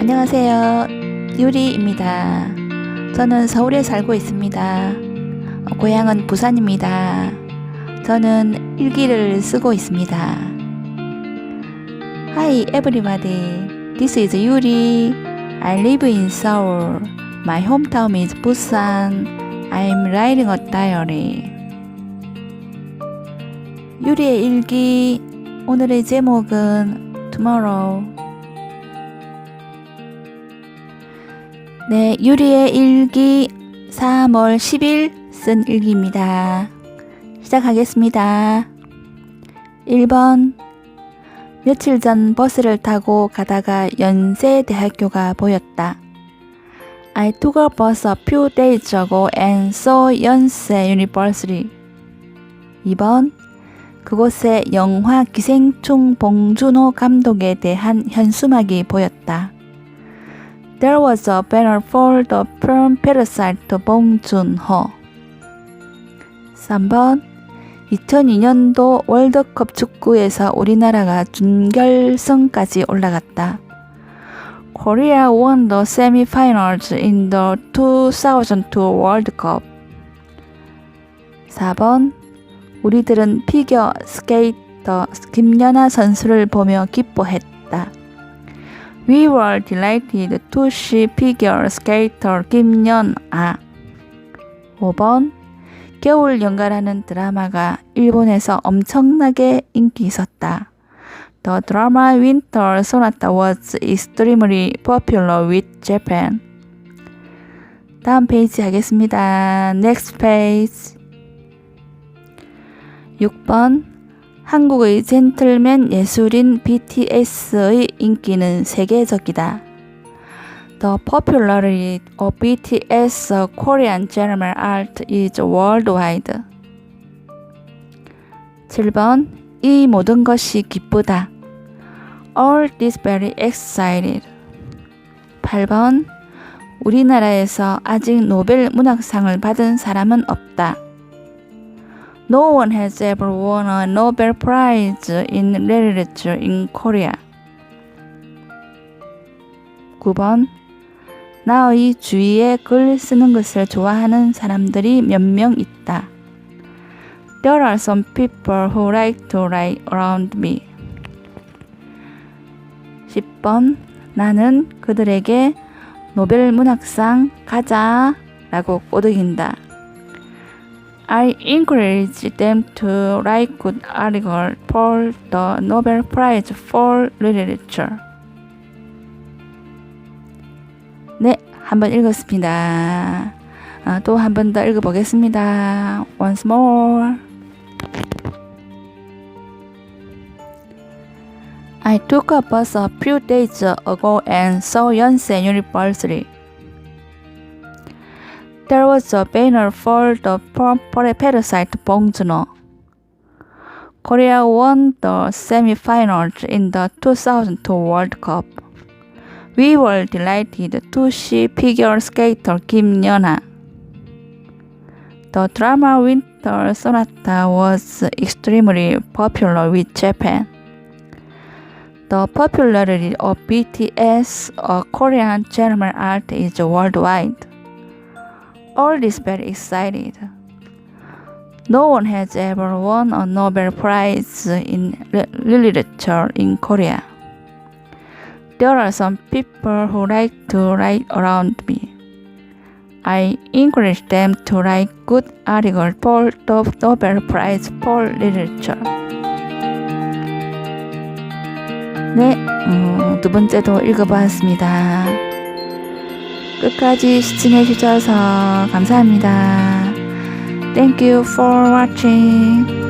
안녕하세요. 유리입니다. 저는 서울에 살고 있습니다. 어, 고향은 부산입니다. 저는 일기를 쓰고 있습니다. Hi everybody. This is Yuri. I live in Seoul. My hometown is Busan. I'm writing a diary. 유리의 일기. 오늘의 제목은 Tomorrow. 네, 유리의 일기 3월 10일 쓴 일기입니다. 시작하겠습니다. 1번 며칠 전 버스를 타고 가다가 연세대학교가 보였다. I took a bus a few days ago and saw 연세 University. 2번 그곳에 영화 기생충 봉준호 감독에 대한 현수막이 보였다. There was a banner for the film Parasite 봉준호. 3번 2002년도 월드컵 축구에서 우리나라가 준결승까지 올라갔다. Korea won the semifinals in the 2002 World Cup. 4번 우리들은 피겨 스케이터 김연아 선수를 보며 기뻐했다. We were delighted to see figure skater 김연아. 5번 겨울 연가라는 드라마가 일본에서 엄청나게 인기 있었다. The drama Winter Sonata was extremely popular with Japan. 다음 페이지 하겠습니다. Next page. 6번 한국의 젠틀맨 예술인 BTS의 인기는 세계적이다. The popularity of BTS Korean General Art is worldwide. 7번 이 모든 것이 기쁘다. All this very excited. 8번 우리나라에서 아직 노벨 문학상을 받은 사람은 없다. No one has ever won a Nobel Prize in Literature in Korea. 9번 나의 주위에 글 쓰는 것을 좋아하는 사람들이 몇 명 있다. There are some people who like to write around me. 10번 나는 그들에게 노벨 문학상 가자 라고 꼬드긴다. I encourage them to write good articles for the Nobel Prize for Literature. 네, 한번 읽었습니다. 아, 또한 번 더 읽어보겠습니다. Once more. I took a bus a few days ago and saw Yonsei University. There was a banner for the Parasite Bongjuno. Korea won the semi-finals in the 2002 World Cup. We were delighted to see figure skater Kim Yeona. The drama Winter Sonata was extremely popular with Japan. The popularity of BTS, a Korean German art, is worldwide All is very excited. No one has ever won a Nobel Prize in literature in Korea. There are some people who like to write around me. I encourage them to write good articles for the Nobel Prize for Literature. 네, 어, 두 번째도 읽어보았습니다. 끝까지 시청해 주셔서 감사합니다. Thank you for watching.